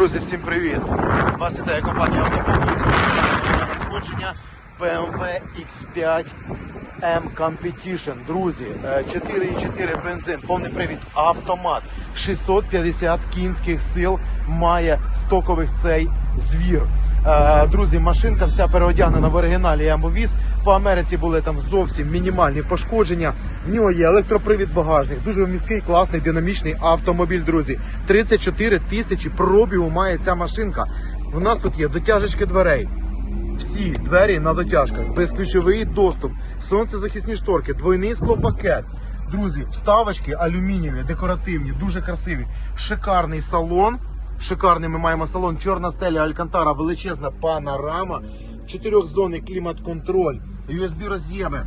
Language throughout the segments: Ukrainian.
Друзі, всім привіт! Вас вітає компанія Автофокус. Надходження BMW X5 M Competition. Друзі, е, 4,4 бензин, повний привід, автомат, 650 кінських сил має стокових цей звір. Е, Друзі, машинка вся переодягнена в оригіналі Ямбовіз. По Америці були там зовсім мінімальні пошкодження. В нього є електропривід багажник, дуже вмісткий, класний, динамічний автомобіль, друзі. 34 тисячі пробігу має ця машинка. У нас тут є дотяжечки дверей. Всі двері на дотяжках, безключовий доступ, сонцезахисні шторки, двойний склопакет. Друзі, вставочки алюмінієві, декоративні, дуже красиві. Шикарний салон. Шикарний ми маємо салон, чорна стеля Алькантара, величезна панорама, чотирьохзонний клімат-контроль, USB роз'єми.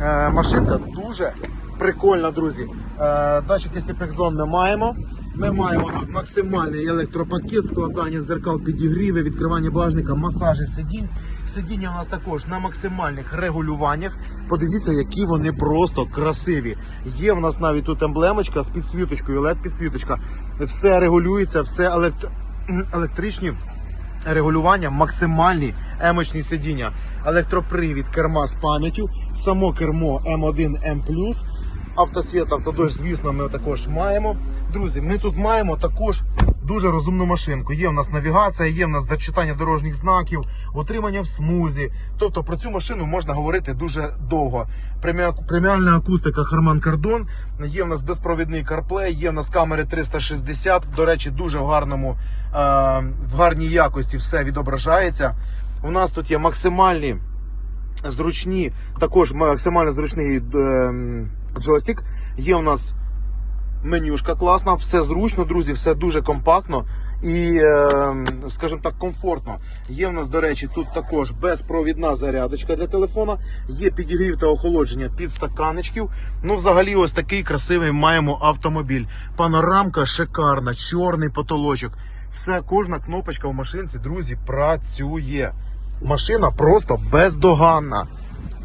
Е, машинка дуже прикольна, друзі. Е, датчик, якщо пекзон, ми маємо. Ми маємо тут максимальний електропакет, складання зеркал, підігріви, відкривання багажника, масажі сидінь. Сидіння у нас також на максимальних регулюваннях. Подивіться, які вони просто красиві. Є в нас навіть тут емблемочка з підсвіточкою, led підсвіточка. Все регулюється, все електро... електричні регулювання, максимальні емочні сидіння, електропривід, керма з пам'яттю, само кермо М1 М+, автосвіт, автодощ, звісно, ми також маємо. Друзі, ми тут маємо також дуже розумну машинку. Є в нас навігація, є в нас дочитання дорожніх знаків, утримання в смузі. Тобто про цю машину можна говорити дуже довго. Преміальна акустика Harman Kardon, є в нас безпровідний CarPlay, є в нас камери 360. До речі, дуже в гарному, е, в гарній якості все відображається. У нас тут є максимальні зручні, також максимально зручний е, джойстик. Є у нас менюшка класна, все зручно, друзі, все дуже компактно і, е, скажімо так, комфортно. Є в нас, до речі, тут також безпровідна зарядочка для телефона, є підігрів та охолодження підстаканечків. Ну, взагалі, ось такий красивий маємо автомобіль. Панорамка шикарна, чорний потолочок. Все, кожна кнопочка в машинці, друзі, працює. Машина просто бездоганна.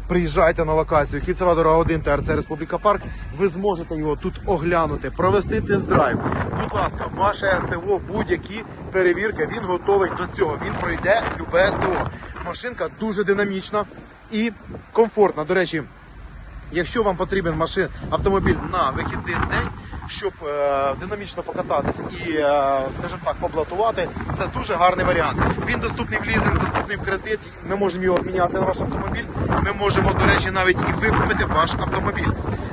Приїжджайте на локацію Кіцева дорога 1 ТРЦ Республіка Парк. Ви зможете його тут оглянути, провести тест-драйв. Будь ласка, ваше СТО, будь-які перевірки, він готовий до цього. Він пройде любе СТО. Машинка дуже динамічна і комфортна. До речі, Якщо вам потрібен машин автомобіль на вихідний день, щоб е, динамічно покататись і, е, скажімо так, поблатувати, це дуже гарний варіант. Він доступний в лізинг, доступний в кредит. Ми можемо його обміняти на ваш автомобіль. Ми можемо, до речі, навіть і викупити ваш автомобіль.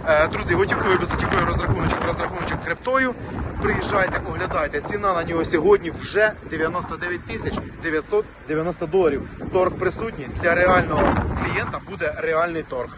Е, друзі, готівкою безготівкою розрахуночок, розрахуночок криптою. Приїжджайте, оглядайте. Ціна на нього сьогодні вже 99 тисяч 990 доларів. Торг присутній для реального клієнта буде реальний торг.